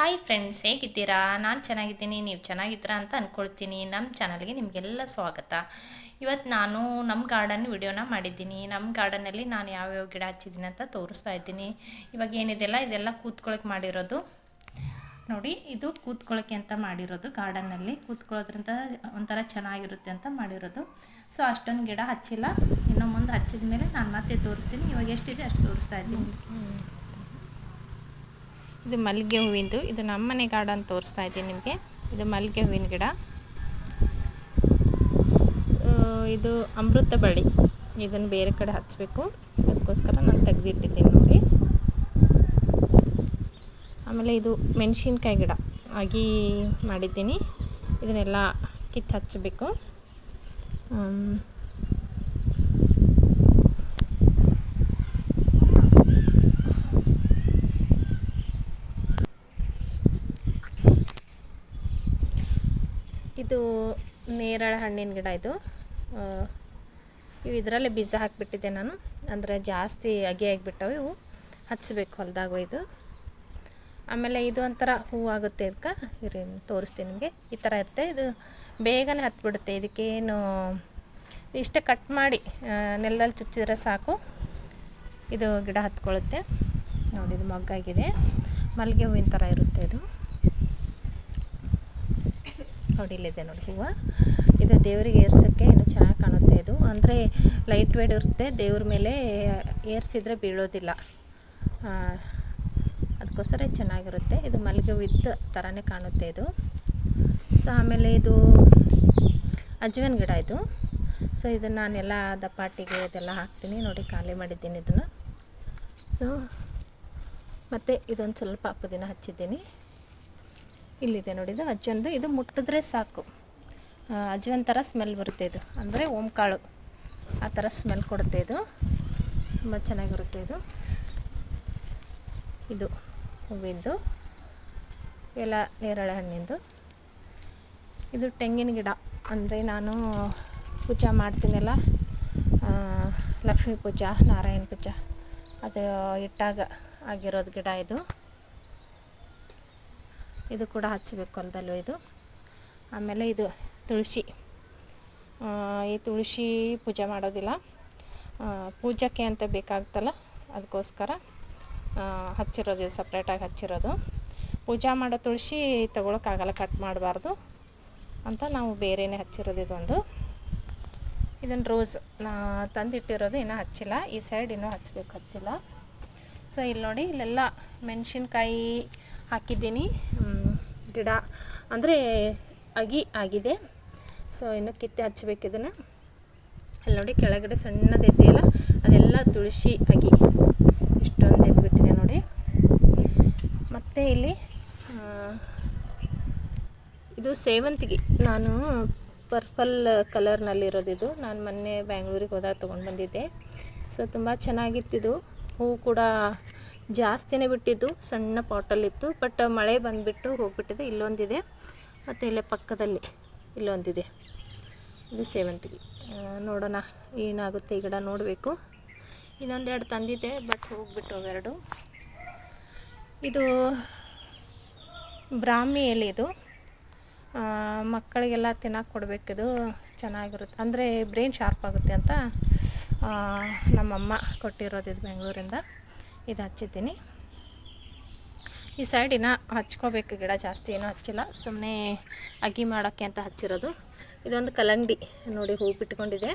Hi friends ಹೇಗಿದ್ದೀರಾ? ನಾನು ಚೆನ್ನಾಗಿದ್ದೀನಿ, ನೀವು ಚೆನ್ನಾಗಿದ್ದೀರಾ ಅಂತ ಅಂದ್ಕೊಳ್ತೀನಿ ನಮ್ಮ ಚಾನಲ್ಗೆ ನಿಮಗೆಲ್ಲ ಸ್ವಾಗತ. ಇವತ್ತು ನಾನು ನಮ್ಮ ಗಾರ್ಡನ್ ವಿಡಿಯೋನ ಮಾಡಿದ್ದೀನಿ. ನಮ್ಮ ಗಾರ್ಡನಲ್ಲಿ ನಾನು ಯಾವ್ಯಾವ ಗಿಡ ಹಚ್ಚಿದ್ದೀನಿ ಅಂತ ತೋರಿಸ್ತಾ ಇದ್ದೀನಿ. ಇವಾಗ ಏನಿದೆಲ್ಲ? ಇದೆಲ್ಲ ಕೂತ್ಕೊಳ್ಳೋಕೆ ಮಾಡಿರೋದು. ನೋಡಿ, ಇದು ಕೂತ್ಕೊಳ್ಳೋಕೆ ಅಂತ ಮಾಡಿರೋದು ಗಾರ್ಡನ್ನಲ್ಲಿ ಕೂತ್ಕೊಳ್ಳೋದ್ರಿಂದ ಒಂಥರ ಚೆನ್ನಾಗಿರುತ್ತೆ ಅಂತ ಮಾಡಿರೋದು. ಸೊ ಅಷ್ಟೊಂದು ಗಿಡ ಹಚ್ಚಿಲ್ಲ. ಇನ್ನು ಮುಂದೆ ಹಚ್ಚಿದ ಮೇಲೆ ನಾನು ಮತ್ತೆ ತೋರಿಸ್ತೀನಿ. ಇವಾಗ ಎಷ್ಟಿದೆ ಅಷ್ಟು ತೋರಿಸ್ತಾ ಇದ್ದೀನಿ. ಇದು ಮಲ್ಲಿಗೆ ಹೂವಿಂದು. ಇದು ನಮ್ಮನೆ ಗಾರ್ಡನ್ ತೋರಿಸ್ತಾ ಇದ್ದೀನಿ ನಿಮಗೆ. ಇದು ಮಲ್ಲಿಗೆ ಹೂವಿನ ಗಿಡ. ಇದು ಅಮೃತ ಬಳ್ಳಿ. ಇದನ್ನು ಬೇರೆ ಕಡೆ ಹಚ್ಚಬೇಕು ಅದಕ್ಕೋಸ್ಕರ ನಾನು ತೆಗೆದಿಟ್ಟಿದ್ದೀನಿ ನೋಡಿ. ಆಮೇಲೆ ಇದು ಮೆಣಸಿನ್ಕಾಯಿ ಗಿಡ. ಆಗಿ ಮಾಡಿದ್ದೀನಿ. ಇದನ್ನೆಲ್ಲ ಕಿತ್ತು ಹಚ್ಚಬೇಕು ಇದು ನೇರಳೆ ಹಣ್ಣಿನ ಗಿಡ ಇದು. ಇವು ಇದರಲ್ಲೇ ಬೀಜ ಹಾಕಿಬಿಟ್ಟಿದ್ದೆ ನಾನು. ಅಂದರೆ ಜಾಸ್ತಿ ಅಗಿ ಆಗಿಬಿಟ್ಟವು. ಇವು ಹಚ್ಚಬೇಕು ಹೊಲದಾಗ ಇದು. ಆಮೇಲೆ ಇದು ಒಂಥರ ಹೂವಾಗುತ್ತೆ ಇದಕ್ಕೆ. ಇರಿ ತೋರಿಸ್ತೀನಿ ನಿಮಗೆ. ಈ ಥರ ಇರುತ್ತೆ. ಇದು ಬೇಗನೆ ಹತ್ಬಿಡುತ್ತೆ. ಇದಕ್ಕೇನು, ಇಷ್ಟೇ ಕಟ್ ಮಾಡಿ ನೆಲದಲ್ಲಿ ಚುಚ್ಚಿದ್ರೆ ಸಾಕು. ಇದು ಗಿಡ ಹತ್ಕೊಳ್ಳುತ್ತೆ. ನೋಡಿ, ಇದು ಮಗ್ಗಾಗಿದೆ. ಮಲ್ಲಿಗೆ ಹೂವಿನ ಥರ ಇರುತ್ತೆ ಇದು. ನೋಡಿ ಇದೆ ನೋಡಿ ಹೂವು. ಇದು ದೇವರಿಗೆ ಏರ್ಸೋಕ್ಕೆ ಏನು ಚೆನ್ನಾಗಿ ಕಾಣುತ್ತೆ ಇದು. ಅಂದರೆ ಲೈಟ್ ವೇಟ್ ಇರುತ್ತೆ, ದೇವ್ರ ಮೇಲೆ ಏರ್ಸಿದ್ರೆ ಬೀಳೋದಿಲ್ಲ. ಅದಕ್ಕೋಸ್ಕರ ಚೆನ್ನಾಗಿರುತ್ತೆ. ಇದು ಮಲ್ಲಿಗೆ ಹೂವಿದ್ದ ಥರನೇ ಕಾಣುತ್ತೆ ಇದು. ಸೊ ಆಮೇಲೆ ಇದು ಅಜ್ವನ್ ಗಿಡ ಇದು. ಸೊ ಇದನ್ನು ನಾನೆಲ್ಲ ದಪ್ಪಾಟಿಗೆ ಇದೆಲ್ಲ ಹಾಕ್ತೀನಿ. ನೋಡಿ, ಖಾಲಿ ಮಾಡಿದ್ದೀನಿ ಇದನ್ನು. ಸೊ ಮತ್ತು ಇದೊಂದು ಸ್ವಲ್ಪ ಪುದೀನ ಹಚ್ಚಿದ್ದೀನಿ. ಇಲ್ಲಿದೆ ನೋಡಿ ಇದು ಅಜ್ಜಂದು ಇದು ಮುಟ್ಟಿದ್ರೆ ಸಾಕು. ಅಜ್ವನ್ ಥರ ಸ್ಮೆಲ್ ಬರುತ್ತೆ ಇದು. ಅಂದರೆ ಓಂಕಾಳು. ಆ ಥರ ಸ್ಮೆಲ್ ಕೊಡುತ್ತೆ ಇದು. ತುಂಬ ಚೆನ್ನಾಗಿರುತ್ತೆ ಇದು. ಇದು ಹೂವಿಂದು. ಎಲ್ಲ ನೇರಳೆ ಹಣ್ಣಿಂದು. ಇದು ತೆಂಗಿನ ಗಿಡ. ಅಂದರೆ ನಾನು ಪೂಜೆ ಮಾಡ್ತೀನಲ್ಲ ಲಕ್ಷ್ಮೀ ಪೂಜಾ, ನಾರಾಯಣ ಪೂಜಾ. ಅದು ಇಟ್ಟಾಗ ಆಗಿರೋದು ಗಿಡ ಇದು. ಇದು ಕೂಡ ಹಚ್ಚಬೇಕು ಹೊಲದಲ್ಲೂ ಇದು. ಆಮೇಲೆ ಇದು ತುಳಸಿ. ಈ ತುಳಸಿ ಪೂಜೆ ಮಾಡೋದಿಲ್ಲ. ಪೂಜಕ್ಕೆ ಅಂತ ಬೇಕಾಗ್ತಲ್ಲ, ಅದಕ್ಕೋಸ್ಕರ ಹಚ್ಚಿರೋದು ಇದು ಸಪ್ರೇಟಾಗಿ ಹಚ್ಚಿರೋದು. ಪೂಜೆ ಮಾಡೋ ತುಳಸಿ ತೊಗೊಳಕ್ಕಾಗಲ್ಲ ಕಟ್ ಮಾಡಬಾರ್ದು ಅಂತ ನಾವು ಬೇರೆಯೇ ಹಚ್ಚಿರೋದು ಇದೊಂದು. ಇದನ್ನು ರೋಸ್ ನಾ ತಂದಿಟ್ಟಿರೋದು ಇನ್ನೂ ಹಚ್ಚಿಲ್ಲ. ಈ ಸೈಡ್ ಇನ್ನೂ ಹಚ್ಚಬೇಕು ಹಚ್ಚಿಲ್ಲ. ಸೊ ಇಲ್ಲಿ ನೋಡಿ, ಇಲ್ಲೆಲ್ಲ ಮೆಣಸಿನ್ಕಾಯಿ ಹಾಕಿದ್ದೀನಿ. ಗಿಡ ಅಂದರೆ ಅಗಿ ಆಗಿದೆ. ಸೊ ಇನ್ನು ಕಿತ್ತೆ ಹಚ್ಬೇಕು ಇದನ್ನು. ಅಲ್ಲಿ ನೋಡಿ ಕೆಳಗಡೆ ಸಣ್ಣದು ಇದೆಯಲ್ಲ ಅದೆಲ್ಲ ತುಳಸಿ ಅಗಿ. ಇಷ್ಟೊಂದು ಎದ್ಬಿಟ್ಟಿದೆ ನೋಡಿ. ಮತ್ತು ಇಲ್ಲಿ ಇದು ಸೇವಂತಿಗೆ. ನಾನು ಪರ್ಪಲ್ ಕಲರ್ನಲ್ಲಿರೋದಿದು. ನಾನು ಮೊನ್ನೆ ಬ್ಯಾಂಗ್ಳೂರಿಗೆ ಹೋದಾಗ ತೊಗೊಂಡು ಬಂದಿದ್ದೆ. ಸೊ ತುಂಬ ಚೆನ್ನಾಗಿತ್ತಿದು ಹೂವು ಕೂಡ ಜಾಸ್ತಿನೇ ಬಿಟ್ಟಿದ್ದು, ಸಣ್ಣ ಪಾಟಲ್ಲಿತ್ತು ಬಟ್ ಮಳೆ ಬಂದುಬಿಟ್ಟು ಹೋಗ್ಬಿಟ್ಟಿದೆ, ಇಲ್ಲೊಂದಿದೆ. ಮತ್ತು ಇಲ್ಲೇ ಪಕ್ಕದಲ್ಲಿ ಇಲ್ಲೊಂದಿದೆ. ಇದು ಸೇವಂತಿಗೆ ನೋಡೋಣ ಏನಾಗುತ್ತೆ ಈ ಗಿಡ ನೋಡಬೇಕು. ಇನ್ನೊಂದೆರಡು ತಂದಿದೆ ಬಟ್ ಹೋಗ್ಬಿಟ್ಟು ಅವೆರಡು. ಇದು ಬ್ರಾಹ್ಮಿ ಎಲೆ ಇದು. ಮಕ್ಕಳಿಗೆಲ್ಲ ತಿನ್ನಕ್ಕೆ ಕೊಡಬೇಕಿದು ಚೆನ್ನಾಗಿರುತ್ತೆ. ಅಂದರೆ ಬ್ರೈನ್ ಶಾರ್ಪ್ ಆಗುತ್ತೆ ಅಂತ. ನಮ್ಮಮ್ಮ ಕೊಟ್ಟಿರೋದು ಇದು ಬೆಂಗಳೂರಿಂದ. ಇದು ಹಚ್ಚಿದ್ದೀನಿ. ಈ ಸೈಡ್ ಇನ್ನೂ ಹಚ್ಕೋಬೇಕು, ಗಿಡ ಜಾಸ್ತಿ ಏನೂ ಹಚ್ಚಿಲ್ಲ. ಸುಮ್ಮನೆ ಅಗಿ ಮಾಡೋಕ್ಕೆ ಅಂತ ಹಚ್ಚಿರೋದು. ಇದೊಂದು ಕಲಂಗಡಿ ನೋಡಿ ಹೂವು ಬಿಟ್ಕೊಂಡಿದೆ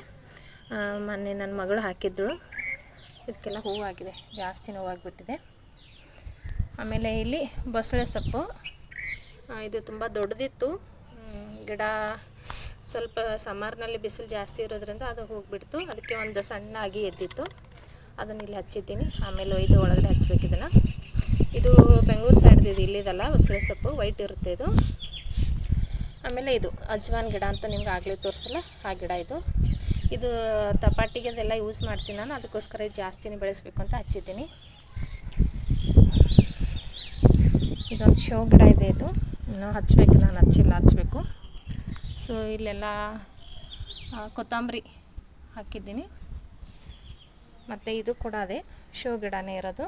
ಮೊನ್ನೆ ನನ್ನ ಮಗಳು ಹಾಕಿದ್ದಳು ಇದಕ್ಕೆಲ್ಲ ಹೂವಾಗಿದೆ ಜಾಸ್ತಿ ಹೂವಾಗಿಬಿಟ್ಟಿದೆ ಆಮೇಲೆ ಇಲ್ಲಿ ಬಸಳೆ ಸೊಪ್ಪು. ಇದು ತುಂಬ ದೊಡ್ಡದಿತ್ತು. ಗಿಡ ಸ್ವಲ್ಪ ಸಮ್ಮರ್ನಲ್ಲಿ ಬಿಸಿಲು ಜಾಸ್ತಿ ಇರೋದ್ರಿಂದ ಅದು ಹೋಗಿಬಿಡ್ತು. ಅದಕ್ಕೆ ಒಂದು ಸಣ್ಣಾಗಿ ಎದ್ದಿತ್ತು. ಅದನ್ನು ಇಲ್ಲಿ ಹಚ್ಚಿದ್ದೀನಿ. ಆಮೇಲೆ ಒಯ್ದು ಒಳಗಡೆ ಹಚ್ಬೇಕು ಇದನ್ನು. ಇದು ಬೆಂಗಳೂರು ಸೈಡ್ದು ಇದು ಇಲ್ಲಿದಲ್ಲ ಬಸಳೆ ಸೊಪ್ಪು ವೈಟ್ ಇರುತ್ತೆ ಇದು. ಆಮೇಲೆ ಇದು ಅಜ್ವಾನ್ ಗಿಡ ಅಂತ ನಿಮ್ಗೆ ಆಗಲೇ ತೋರಿಸಲ್ಲ, ಆ ಗಿಡ ಇದು. ಇದು ತಪಾಟಿಗೆ ಅದೆಲ್ಲ ಯೂಸ್ ಮಾಡ್ತೀನಿ ನಾನು. ಅದಕ್ಕೋಸ್ಕರ ಇದು ಜಾಸ್ತಿನೇ ಬೆಳೆಸಬೇಕು ಅಂತ ಹಚ್ಚಿದ್ದೀನಿ. ಇದೊಂದು ಶೋ ಗಿಡ ಇದೆ ಇದು. ಇನ್ನೂ ಹಚ್ಚಬೇಕು ನಾನು ಹಚ್ಚಿಲ್ಲ ಹಚ್ಚಬೇಕು ಸೊ, ಇಲ್ಲೆಲ್ಲ ಕೊತ್ತಂಬರಿ ಹಾಕಿದ್ದೀನಿ. ಮತ್ತು ಇದು ಕೂಡ ಅದೇ, ಶೋ ಗಿಡನೇ ಇರೋದು.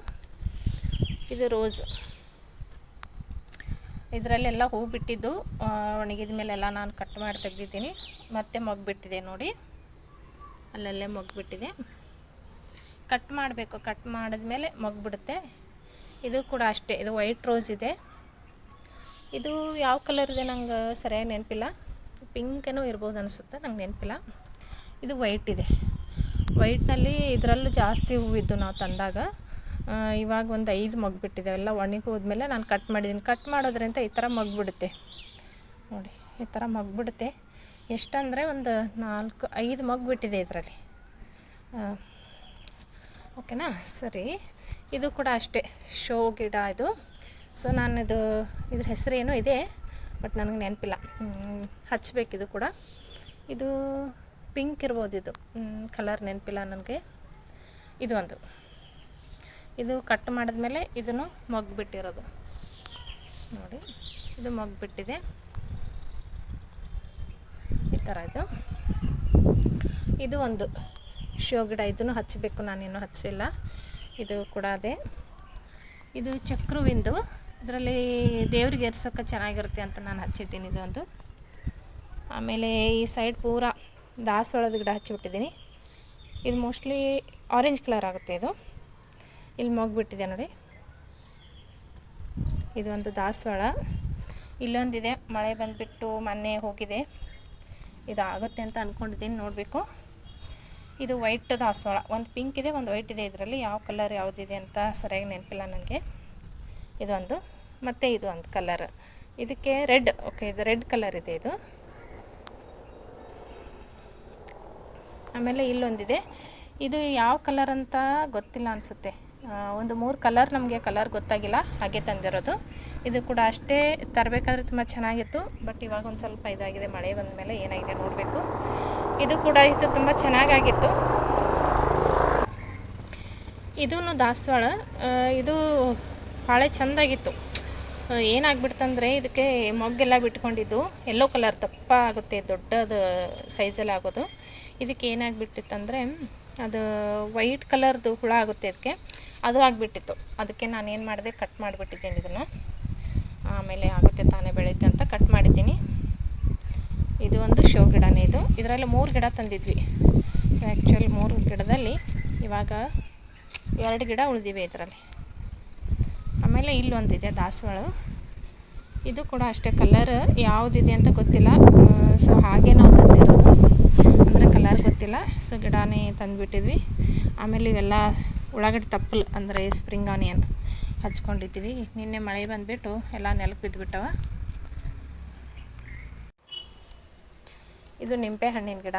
ಇದು ರೋಸ್. ಇದರಲ್ಲೆಲ್ಲ ಹೂ ಬಿಟ್ಟಿದ್ದು ಒಣಗಿದ ಮೇಲೆಲ್ಲ ನಾನು ಕಟ್ ಮಾಡಿ ತೆಗೆದಿದ್ದೀನಿ. ಮತ್ತೆ ಮೊಗ್ಗು ಬಿಟ್ಟಿದೆ ನೋಡಿ. ಅಲ್ಲಲ್ಲೇ ಮೊಗ್ಗು ಬಿಟ್ಟಿದೆ ಕಟ್ ಮಾಡಬೇಕು, ಕಟ್ ಮಾಡಿದ್ಮೇಲೆ ಮೊಗ್ಗು ಬಿಡುತ್ತೆ ಇದು ಕೂಡ ಅಷ್ಟೇ, ಇದು ವೈಟ್ ರೋಸ್ ಇದೆ. ಇದು ಯಾವ ಕಲರ್ ಇದೆ ನಂಗೆ ಸರಿಯಾಗಿ ನೆನಪಿಲ್ಲ. ಪಿಂಕೇನೋ ಇರ್ಬೋದು ಅನಿಸುತ್ತೆ, ನಂಗೆ ನೆನಪಿಲ್ಲ. ಇದು ವೈಟ್ ಇದೆ. ವೈಟ್ನಲ್ಲಿ ಇದರಲ್ಲೂ ಜಾಸ್ತಿ ಹೂವಿದ್ದು ನಾವು ತಂದಾಗ ಇವಾಗ ಒಂದು ಐದು ಮಗ್ಬಿಟ್ಟಿದೆ, ಎಲ್ಲ ಹೋದ್ಮೇಲೆ ನಾನು ಕಟ್ ಮಾಡಿದ್ದೀನಿ. ಕಟ್ ಮಾಡೋದ್ರಿಂದ ಈ ಥರ ಮಗ್ಬಿಡುತ್ತೆ. ನೋಡಿ, ಈ ಥರ ಮಗ್ಬಿಡುತ್ತೆ. ಎಷ್ಟಂದರೆ ಒಂದು ನಾಲ್ಕು, ಐದು ಮಗ್ಬಿಟ್ಟಿದೆ ಇದರಲ್ಲಿ. ಓಕೆನಾ? ಸರಿ. ಇದು ಕೂಡ ಅಷ್ಟೇ, ಶೋ ಗಿಡ ಇದು. ಸೊ ನಾನು ಇದು ಇದ್ರ ಹೆಸರೇನೋ ಇದೆ? ಬಟ್ ನನಗೆ ನೆನಪಿಲ್ಲ. ಹಚ್ಚಬೇಕಿದು ಕೂಡ. ಇದು ಪಿಂಕ್ ಇರ್ಬೋದು ಇದು. ಕಲರ್ ನೆನಪಿಲ್ಲ ನನಗೆ. ಇದು ಒಂದು. ಇದು ಕಟ್ ಮಾಡಿದ್ಮೇಲೆ ಇದನ್ನು ಮಗ್ಬಿಟ್ಟಿರೋದು. ಬಿಟ್ಟಿರೋದು ನೋಡಿ, ಇದು ಮಗ್ಬಿಟ್ಟಿದೆ. ಬಿಟ್ಟಿದೆ ಈ ಥರ ಇದು. ಇದು ಒಂದು. ಶೋ ಗಿಡ ಇದನ್ನು ಹಚ್ಚಬೇಕು ನಾನಿನ್ನೂ ಹಚ್ಚಿಲ್ಲ. ಇದು ಕೂಡ ಅದೇ. ಇದು ಚಕ್ರವಿಂದು ಇದರಲ್ಲಿ ದೇವ್ರಿಗೆ ಏರ್ಸೋಕೆ ಚೆನ್ನಾಗಿರುತ್ತೆ ಅಂತ ನಾನು ಹಚ್ಚಿದ್ದೀನಿ ಇದೊಂದು. ಆಮೇಲೆ ಈ ಸೈಡ್ ಪೂರ ದಾಸವಾಳದ ಗಿಡ ಹಚ್ಚಿಬಿಟ್ಟಿದ್ದೀನಿ. ಇದು ಮೋಸ್ಟ್ಲಿ ಆರೆಂಜ್ ಕಲರ್ ಆಗುತ್ತೆ ಇದು. ಇಲ್ಲಿ ಮೊಗ್ಬಿಟ್ಟಿದೆ ನೋಡಿ. ಇದೊಂದು ದಾಸವಾಳ ಇಲ್ಲೊಂದಿದೆ, ಮಳೆ ಬಂದುಬಿಟ್ಟು ಮೊನ್ನೆ ಹೋಗಿದೆ. ಇದು ಆಗುತ್ತೆ ಅಂತ ಅಂದ್ಕೊಂಡಿದ್ದೀನಿ ನೋಡಬೇಕು. ಇದು ವೈಟ್ ದಾಸವಾಳ ಒಂದು ಪಿಂಕ್ ಇದೆ, ಒಂದು ವೈಟ್ ಇದೆ. ಇದರಲ್ಲಿ ಯಾವ ಕಲರ್ ಯಾವುದಿದೆ ಅಂತ ಸರಿಯಾಗಿ ನೆನಪಿಲ್ಲ ನನಗೆ. ಇದೊಂದು, ಮತ್ತು ಇದು ಒಂದು ಕಲರ್ ಇದಕ್ಕೆ ರೆಡ್ ಓಕೆ ಇದು ರೆಡ್ ಕಲರ್ ಇದೆ ಇದು. ಆಮೇಲೆ ಇಲ್ಲೊಂದಿದೆ. ಇದು ಯಾವ ಕಲರ್ ಅಂತ ಗೊತ್ತಿಲ್ಲ ಅನಿಸುತ್ತೆ. ಒಂದು ಮೂರು ಕಲರ್ ನಮಗೆ ಕಲರ್ ಗೊತ್ತಾಗಿಲ್ಲ, ಹಾಗೆ ತಂದಿರೋದು. ಇದು ಕೂಡ ಅಷ್ಟೇ, ತರಬೇಕಾದ್ರೆ ತುಂಬ ಚೆನ್ನಾಗಿತ್ತು ಬಟ್ ಇವಾಗ ಒಂದು ಸ್ವಲ್ಪ ಇದಾಗಿದೆ, ಮಳೆ ಬಂದ ಮೇಲೆ ಏನಾಗಿದೆ ನೋಡಬೇಕು. ಇದು ಕೂಡ ಇದು ತುಂಬ ಚೆನ್ನಾಗಾಗಿತ್ತು. ಇದೂ ದಾಸವಾಳ. ಇದು ಭಾಳ ಚೆಂದಾಗಿತ್ತು. ಏನಾಗ್ಬಿಡ್ತಂದರೆ ಇದಕ್ಕೆ ಮೊಗ್ಗೆಲ್ಲ ಬಿಟ್ಕೊಂಡಿದ್ದು ಎಲ್ಲೋ ಕಲರ್ ದಪ್ಪ ಆಗುತ್ತೆ ದೊಡ್ಡದು ಸೈಜಲ್ಲಿ ಆಗೋದು. ಇದಕ್ಕೆ ಏನಾಗ್ಬಿಟ್ಟಿತ್ತಂದರೆ ಅದು ವೈಟ್ ಕಲರ್ದು ಹುಳ ಆಗುತ್ತೆ ಇದಕ್ಕೆ. ಅದು ಆಗಿಬಿಟ್ಟಿತ್ತು. ಅದಕ್ಕೆ ನಾನು ಏನು ಮಾಡಿದೆ, ಕಟ್ ಮಾಡಿಬಿಟ್ಟಿದ್ದೀನಿ ಇದನ್ನು. ಆಮೇಲೆ ಆಗುತ್ತೆ ತಾನೇ ಬೆಳೆಯುತ್ತೆ ಅಂತ ಕಟ್ ಮಾಡಿದ್ದೀನಿ. ಇದು ಒಂದು ಶೋ ಗಿಡನೇ ಇದು. ಇದರಲ್ಲಿ ಮೂರು ಗಿಡ ತಂದಿದ್ವಿ. ಆ್ಯಕ್ಚುಲಿ ಮೂರು ಗಿಡದಲ್ಲಿ ಇವಾಗ ಎರಡು ಗಿಡ ಉಳಿದಿವೆ ಇದರಲ್ಲಿ. ಆಮೇಲೆ ಇಲ್ಲೊಂದಿದೆ ದಾಸವಾಳ. ಇದು ಕೂಡ ಅಷ್ಟೇ ಕಲರ್ ಯಾವುದಿದೆ ಅಂತ ಗೊತ್ತಿಲ್ಲ. ಸೊ ಹಾಗೆ ನಾವು ತಂದಿರೋದು. ಅಂದರೆ ಕಲರ್ ಗೊತ್ತಿಲ್ಲ. ಸೊ ಗಿಡನೇ ತಂದುಬಿಟ್ಟಿದ್ವಿ. ಆಮೇಲೆ ಇವೆಲ್ಲ ಉಳ್ಳಾಗಡ್ಡೆ ತಪ್ಪಲು, ಅಂದರೆ ಸ್ಪ್ರಿಂಗ್ ಆನಿಯನ್ ಹಚ್ಕೊಂಡಿದ್ದೀವಿ. ನಿನ್ನೆ ಮಳೆ ಬಂದುಬಿಟ್ಟು ಎಲ್ಲ ನೆಲಕ್ಕೆ ಬಿದ್ದುಬಿಟ್ಟವ ಇದು ನಿಂಬೆ ಹಣ್ಣಿನ ಗಿಡ.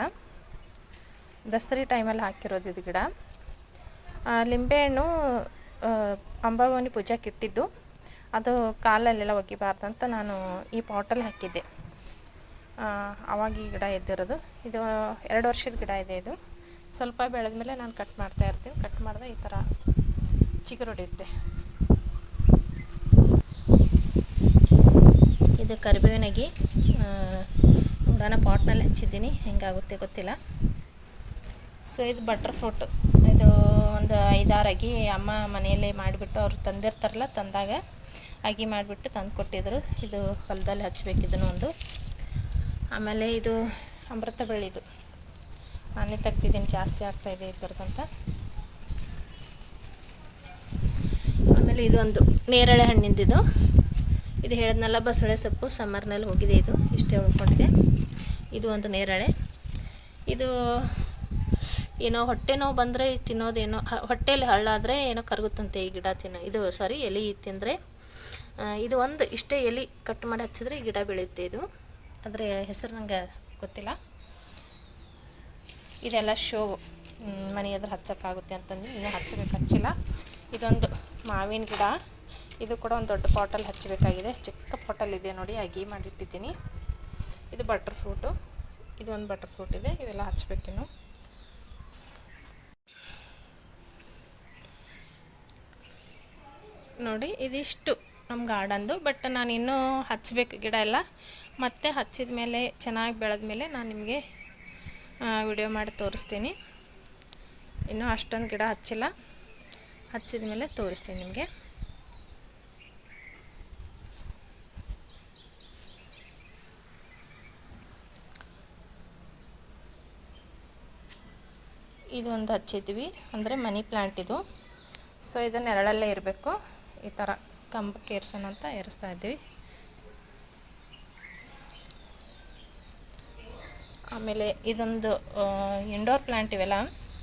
ದಸರಿ ಟೈಮಲ್ಲಿ ಹಾಕಿರೋದು ಇದು ಗಿಡ. ಲಿಂಬೆಹಣ್ಣು ಅಂಬಾಭವಾನಿ ಪೂಜಾಕ್ಕೆ ಇಟ್ಟಿದ್ದು ಅದು ಕಾಲಲ್ಲೆಲ್ಲ ಅಂತ ನಾನು ಈ ಪಾಟಲ್ಲಿ ಹಾಕಿದ್ದೆ. ಆ, ಆವಾಗ ಈ ಗಿಡ ಎದ್ದಿರೋದು. ಇದು ಎರಡು ವರ್ಷದ ಗಿಡ ಇದೆ ಇದು. ಸ್ವಲ್ಪ ಬೆಳೆದ ಮೇಲೆ ನಾನು ಕಟ್ ಮಾಡ್ತಾ ಇರ್ತೀನಿ. ಕಟ್ ಮಾಡಿದ್ರೆ ಈ ಥರ ಚಿಗುರೊಡೆಯುತ್ತೆ ಇದು ಕರಿಬೇವಿನಾಗಿ ನೋಡೋಣ ಪಾಟ್ನಲ್ಲಿ ಹಚ್ಚಿದ್ದೀನಿ. ಹೆಂಗಾಗುತ್ತೆ ಗೊತ್ತಿಲ್ಲ. ಸೊ ಇದು ಬಟರ್ ಫ್ರೂಟ್ ಒಂದು ಐದಾರು ಅಗಿ ಅಮ್ಮ ಮನೆಯಲ್ಲೇ ಮಾಡಿಬಿಟ್ಟು ಅವ್ರು ತಂದಿರ್ತಾರಲ್ಲ, ತಂದಾಗ ಅಗಿ ಮಾಡಿಬಿಟ್ಟು ತಂದು ಕೊಟ್ಟಿದ್ರು. ಇದು ಹೊಲದಲ್ಲಿ ಹಚ್ಬೇಕು ಇದನ್ನು ಒಂದು. ಆಮೇಲೆ ಇದು ಅಮೃತ ಬೆಳ್ಳಿದು. ನಾನೇ ತೆಗ್ದಿದ್ದೀನಿ, ಜಾಸ್ತಿ ಆಗ್ತಾಯಿದೆ ಇದ್ರದಂತ ಆಮೇಲೆ ಇದೊಂದು ನೇರಳೆ ಹಣ್ಣಿಂದಿದು. ಇದು ಹೇಳಿದ್ನಲ್ಲ, ಬಸಳೆ ಸೊಪ್ಪು ಸಮ್ಮರ್ನಲ್ಲಿ ಹೋಗಿದೆ ಇದು. ಇಷ್ಟೇ ಉಳ್ಕೊಂಡಿದೆ. ಇದು ಒಂದು ನೇರಳೆ. ಇದು ಏನೋ ಹೊಟ್ಟೆ ನೋವು ಬಂದರೆ ತಿನ್ನೋದೇನೋ ಹೊಟ್ಟೆಯಲ್ಲಿ ಹಳ್ಳಾದರೆ ಏನೋ ಕರಗುತ್ತಂತೆ ಈ ಗಿಡ ತಿನ್ನೋ, ಇದು ಸಾರಿ ಎಲೆ ತಿಂದರೆ ಇದು ಒಂದು ಇಷ್ಟೇ ಎಲೆ ಕಟ್ ಮಾಡಿ ಹಚ್ಚಿದ್ರೆ ಗಿಡ ಬೆಳೆಯುತ್ತೆ ಇದು. ಆದರೆ ಹೆಸರು ನಂಗೆ ಗೊತ್ತಿಲ್ಲ. ಇದೆಲ್ಲ ಶೋ ಮನೆ ಎದುರು ಹಚ್ಚೋಕ್ಕಾಗುತ್ತೆ ಅಂತಂದು ಇನ್ನೂ ಹಚ್ಚಬೇಕು ಹಚ್ಚಿಲ್ಲ. ಇದೊಂದು ಮಾವಿನ ಗಿಡ. ಇದು ಕೂಡ ಒಂದು ದೊಡ್ಡ ಪಾಟಲ್ಲಿ ಹಚ್ಚಬೇಕಾಗಿದೆ. ಚಿಕ್ಕ ಪಾಟಲ್ ಇದೆ ನೋಡಿ ಅಗಿ ಮಾಡಿಟ್ಟಿದ್ದೀನಿ. ಇದು ಬಟರ್ ಫ್ರೂಟು ಇದು ಒಂದು ಬಟರ್ ಫ್ರೂಟ್ ಇದೆ ಇದೆಲ್ಲ ಹಚ್ಬೇಕಿನ್ನು ನೋಡಿ, ಇದಿಷ್ಟು ನಮ್ಮ ಗಾರ್ಡನ್ದು, ಬಟ್ ನಾನು ಇನ್ನೂ ಹಚ್ಚಬೇಕು ಗಿಡ ಎಲ್ಲ. ಮತ್ತೆ ಹಚ್ಚಿದ ಮೇಲೆ, ಚೆನ್ನಾಗಿ ಬೆಳೆದ ಮೇಲೆ ನಾನು ನಿಮಗೆ ವಿಡಿಯೋ ಮಾಡಿ ತೋರಿಸ್ತೀನಿ. ಇನ್ನೂ ಅಷ್ಟೊಂದು ಗಿಡ ಹಚ್ಚಿಲ್ಲ. ಹಚ್ಚಿದ ಮೇಲೆ ತೋರಿಸ್ತೀನಿ ನಿಮಗೆ. ಇದೊಂದು ಹಚ್ಚಿದ್ವಿ, ಅಂದರೆ ಮನಿ ಪ್ಲ್ಯಾಂಟ್ ಇದು. ಸೊ ಇದು ನೆರಳಲ್ಲೇ ಇರಬೇಕು. ಈ ಥರ ಕಂಬಕ್ಕೆ ಏರ್ಸೋಣ ಅಂತ ಏರಿಸ್ತಾ ಇದ್ದೀವಿ. ಆಮೇಲೆ ಇದೊಂದು ಇಂಡೋರ್ ಪ್ಲ್ಯಾಂಟ್ ಇವೆಲ್ಲ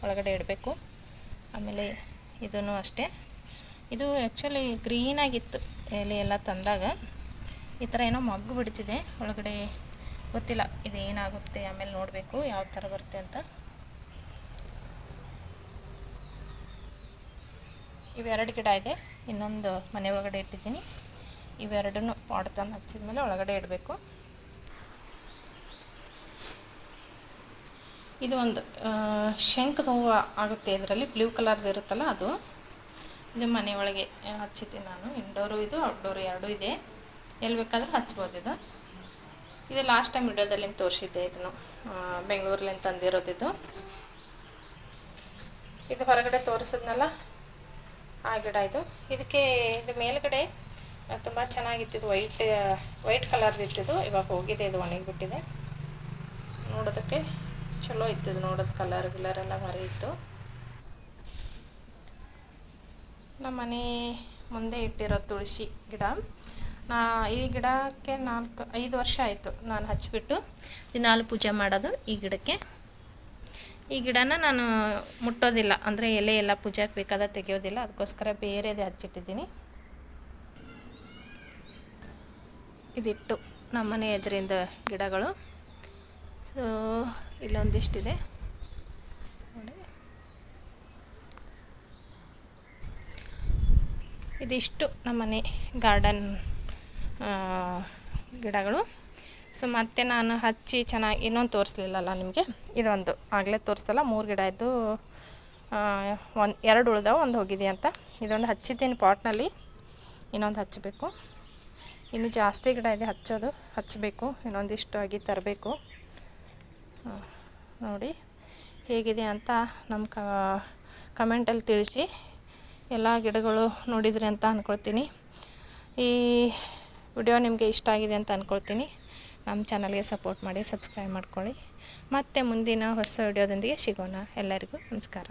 ಒಳಗಡೆ ಇಡಬೇಕು. ಆಮೇಲೆ ಇದೂ ಅಷ್ಟೇ. ಇದು ಆ್ಯಕ್ಚುಲಿ ಗ್ರೀನಾಗಿತ್ತು ಎಲೆ ಎಲ್ಲ ತಂದಾಗ. ಈ ಥರ ಏನೋ ಮಗ್ಗು ಬಿಡ್ತಿದೆ. ಒಳಗಡೆ ಗೊತ್ತಿಲ್ಲ ಇದು ಏನಾಗುತ್ತೆ, ಆಮೇಲೆ ನೋಡಬೇಕು ಯಾವ ಥರ ಬರುತ್ತೆ ಅಂತ. ಇವೆರಡು ಗಿಡ ಇದೆ. ಇನ್ನೊಂದು ಮನೆ ಒಳಗಡೆ ಇಟ್ಟಿದ್ದೀನಿ. ಇವೆರಡನ್ನು ಪಾಟ್ ತಂದು ಹಚ್ಚಿದ ಮೇಲೆ ಒಳಗಡೆ ಇಡಬೇಕು. ಇದು ಒಂದು ಶಂಕ್ ಹೂವು ಆಗುತ್ತೆ ಇದರಲ್ಲಿ. ಬ್ಲೂ ಕಲರ್ದು ಇರುತ್ತಲ್ಲ ಅದು. ಇದು ಮನೆಯೊಳಗೆ ಹಚ್ಚಿದ್ದೆ ನಾನು. ಇಂಡೋರು ಇದು, ಔಟ್ಡೋರು ಎರಡೂ ಇದೆ. ಎಲ್ಲಿ ಬೇಕಾದರೂ ಹಚ್ಬೋದು ಇದು. ಇದು ಲಾಸ್ಟ್ ಟೈಮ್ ವಿಡಿಯೋದಲ್ಲಿ ತೋರಿಸಿದ್ದೆ ಇದನ್ನು. ಬೆಂಗಳೂರಲ್ಲಿ ತಂದಿರೋದಿದ್ದು ಇದು ಹೊರಗಡೆ ತೋರಿಸಿದ್ನಲ್ಲ ಆ ಗಿಡ ಇದು ಇದಕ್ಕೆ ಇದು ಮೇಲ್ಗಡೆ ತುಂಬ ಚೆನ್ನಾಗಿತ್ತಿದ್ದು ವೈಟ್ ವೈಟ್ ಕಲರ್ದು ಇತ್ತಿದ್ದು ಇವಾಗ ಹೋಗಿದೆ, ಇದು ಒಣಗಿಬಿಟ್ಟಿದೆ. ನೋಡೋದಕ್ಕೆ ಚಲೋ ಇತ್ತು ಇದು ನೋಡೋದು, ಕಲರ್ ಗಿಲರ್ ಎಲ್ಲ ಮರಿ ಇತ್ತು. ನಮ್ಮ ಮನೆ ಮುಂದೆ ಇಟ್ಟಿರೋ ತುಳಸಿ ಗಿಡ. ನಾ, ಈ ಗಿಡಕ್ಕೆ ನಾಲ್ಕು, ಐದು ವರ್ಷ ಆಯಿತು ನಾನು ಹಚ್ಚಿಬಿಟ್ಟು. ದಿನಾಲು ಪೂಜೆ ಮಾಡೋದು ಈ ಗಿಡಕ್ಕೆ. ಈ ಗಿಡನ ನಾನು ಮುಟ್ಟೋದಿಲ್ಲ. ಅಂದರೆ ಎಲೆ ಎಲ್ಲ ಪೂಜಾಕ್ಕೆ ಬೇಕಾದ ತೆಗೆಯೋದಿಲ್ಲ. ಅದಕ್ಕೋಸ್ಕರ ಬೇರೆದೇ ಹಚ್ಚಿಟ್ಟಿದ್ದೀನಿ. ಇದಿಟ್ಟು ನಮ್ಮನೆ ಎದುರಿಂದ ಗಿಡಗಳು. ಸೊ ಇಲ್ಲೊಂದಿಷ್ಟಿದೆ. ನೋಡಿ. ಇದಿಷ್ಟು ನಮ್ಮನೆ ಗಾರ್ಡನ್ ಗಿಡಗಳು. ಸೊ ಮತ್ತೆ ನಾನು ಹಚ್ಚಿ ಚೆನ್ನಾಗಿ ಇನ್ನೊಂದು ತೋರಿಸ್ಲಿಲ್ಲಲ್ಲ ನಿಮಗೆ? ಇದೊಂದು. ಆಗಲೇ ತೋರಿಸಲ್ಲ ಮೂರು ಗಿಡ ಇದ್ದು ಒಂದು, ಎರಡು ಉಳ್ದಾವ, ಒಂದು ಹೋಗಿದೆ ಅಂತ. ಇದೊಂದು ಹಚ್ಚಿದ್ದೀನಿ ಪಾಟ್ನಲ್ಲಿ. ಇನ್ನೊಂದು ಹಚ್ಚಬೇಕು. ಇನ್ನು ಜಾಸ್ತಿ ಗಿಡ ಇದೆ, ಹಚ್ಚೋದು. ಹಚ್ಚಬೇಕು. ಇನ್ನೊಂದಿಷ್ಟು ಆಗಿ ತರಬೇಕು. ನೋಡಿ. ಹೇಗಿದೆ ಅಂತ ನಮ್ಮ ಕಮೆಂಟಲ್ಲಿ ತಿಳಿಸಿ. ಎಲ್ಲ ಗಿಡಗಳು ನೋಡಿದ್ರಿ ಅಂತ ಅಂದ್ಕೊಳ್ತೀನಿ ಈ ವಿಡಿಯೋ ನಿಮಗೆ ಇಷ್ಟ ಆಗಿದೆ ಅಂತ ಅಂದ್ಕೊಳ್ತೀನಿ ನಮ್ಮ ಚಾನಲ್ಗೆ ಸಪೋರ್ಟ್ ಮಾಡಿ ಸಬ್ಸ್ಕ್ರೈಬ್ ಮಾಡ್ಕೊಳ್ಳಿ. ಮತ್ತು ಮುಂದಿನ ಹೊಸ ವಿಡಿಯೋದೊಂದಿಗೆ ಸಿಗೋಣ. ಎಲ್ಲರಿಗೂ ನಮಸ್ಕಾರ.